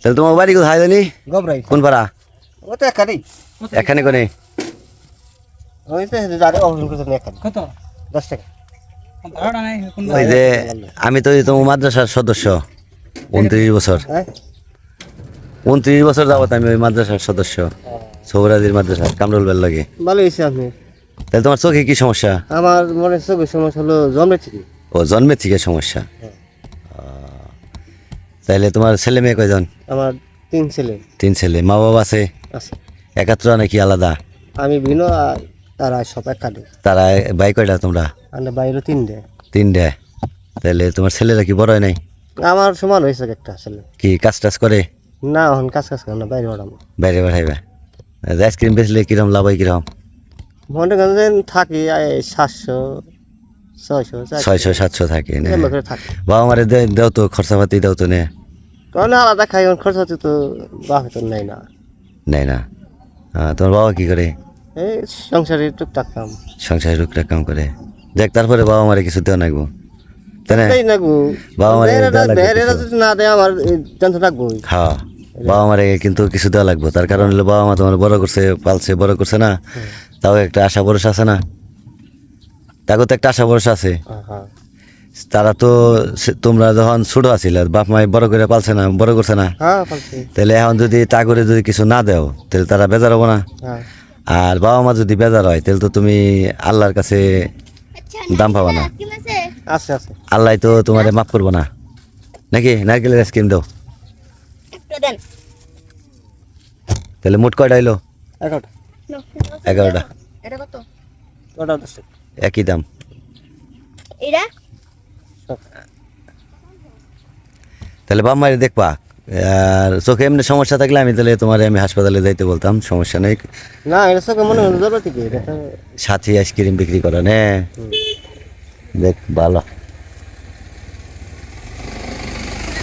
তাহলে তোমার বাড়ি কোথায় জানি? গবরাই। কোন পাড়া? ও তো এখানেই। এখানে কোনে? ওই তো যারে অবসর করতে এখানে। কত? দশ টাকা। ভাড়াটা নাই কোন ওই যে আমি তো তোমার মাদ্রাসার সদস্য। উনত্রিশ বছর। হ্যাঁ? উনত্রিশ বছর যাবত আমি ওই মাদ্রাসার সদস্য। সৌরাজির মাদ্রাসা কামরুল বেল লাগে। ভালো হয়েছে আপনি। তাহলে তোমার চোখে কি সমস্যা? আমার মনে চোখের সমস্যা হলো জন্মে থেকে। ও জন্মের থেকে সমস্যা। হ্যাঁ। তাহলে তোমার ছেলে মেয়ে কয়জন? আমার তিন ছেলে। তিন ছেলে। মা বাবা আছে? আছে। একাত্র নাকি আলাদা? আমি ভিন্ন আর তারা সব একাডে তারা ভাই কয়টা তোমরা? আর বাইরে তিনটে। তিনটে। তাহলে তোমার ছেলেরা কি বড় হয় নাই? আমার সমান হয়েছে একটা ছেলে। কি কাজ টাজ করে? না এখন কাজ কাজ করে না বাইরে ওড়াম বাইরে বাড়াইবে আইসক্রিম বেচলে কিরম লাভ হয় কিরম? মনে করেন থাকি সাতশো ছয়শো ছয়শো সাতশো থাকে বাবা মারে দে- দাও তো খরচাপাতি দাও তো নে। কারণ আলাদা খাই এখন খরচ হচ্ছে তো বাপ তো নেই না। নেয় না? তোমার বাবা কি করে? এই সংসারে টুকটাক কাম। সংসারে টুকটাক কাম করে। দেখ তারপরে বাবা মারে কিছু দেওয়া নাকবো তাই বাবা মারে না দেয় আমার টেনশন রাখবোই হ্যাঁ বাবা মারে কিন্তু কিছু দেওয়া লাগবে। তার কারণ হলো বাবা মা তোমার বড় করছে পালছে বড় করছে না। তাও একটা আশা ভরসা আছে না? তাকেও তো একটা আশা ভরসা আছে। হ্যাঁ। তারা তো তোমরা যখন ছোট আছিল বাপ মাই বড় করে পালছে না বড় করছে না হ্যাঁ তাহলে এখন যদি তা করে যদি কিছু না দেও তাহলে তারা বেজার হব না। হ্যাঁ। আর বাবা মা যদি বেজার হয় তাহলে তো তুমি আল্লাহর কাছে দাম পাবা না। আছে আছে। আল্লাহ তো তোমার মাফ করব না। নাকি? নারকেলের আইসক্রিম দাও। তাহলে মোট কয়টা হইল? এগারোটা। একই দাম। এটা? তাহলে বাপ মায়ের দেখবা আর চোখে এমনি সমস্যা থাকলে আমি তাহলে তোমার আমি হাসপাতালে যাইতে বলতাম সমস্যা নেই। না এটা সব মনে হলো যাবে তো সাথী আইসক্রিম বিক্রি করেন হ্যাঁ দেখ ভালো।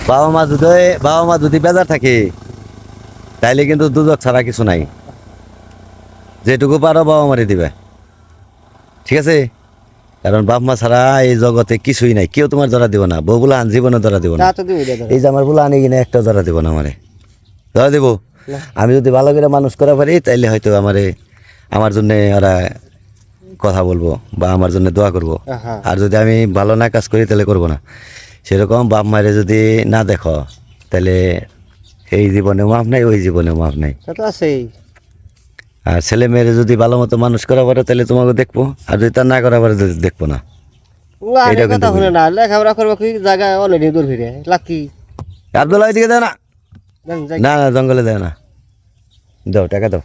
বাবা মা যদি বাবা মা যদি বেজার থাকে তাইলে কিন্তু দুধক ছাড়া কিছু নাই। যেটুকু পারো বাবা মারি দিবে। ঠিক আছে? কারণ বাপ মা ছাড়া এই জগতে কিছুই নাই। কেউ তোমার ধরা দিব না। বউ বুলান জীবনে ধরা দিব না। এই যে আমার বুলা আনি কিনে একটা ধরা দিব না আমারে। ধরা দিব? আমি যদি ভালো করে মানুষ করা পারি তাইলে হয়তো আমারে আমার জন্য ওরা কথা বলব বা আমার জন্য দোয়া করব। আর যদি আমি ভালো না কাজ করি তাহলে করব না। সেরকম বাপ মায়ের যদি না দেখো তাহলে এই জীবনে মাপ নাই ওই জীবনে মাপ নাই। তো আছেই। আর ছেলে মেয়েরে যদি ভালো মতো মানুষ করা পারে তাহলে তোমাকে দেখব। আর যদি তা না করা পারে দেখব না। ও এটা কথা শুনে না লেখাপড়া করব কি দূর ফিরে লাকি। আবদুল্লাহ দিকে দেয় না। না না জঙ্গলে দেয় না। দাও টাকা দাও।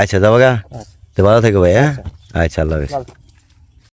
আচ্ছা যাব গা। আচ্ছা। তো ভালো থেকো ভাই হ্যাঁ? আচ্ছা। আল্লাহ হাফেজ। ভালো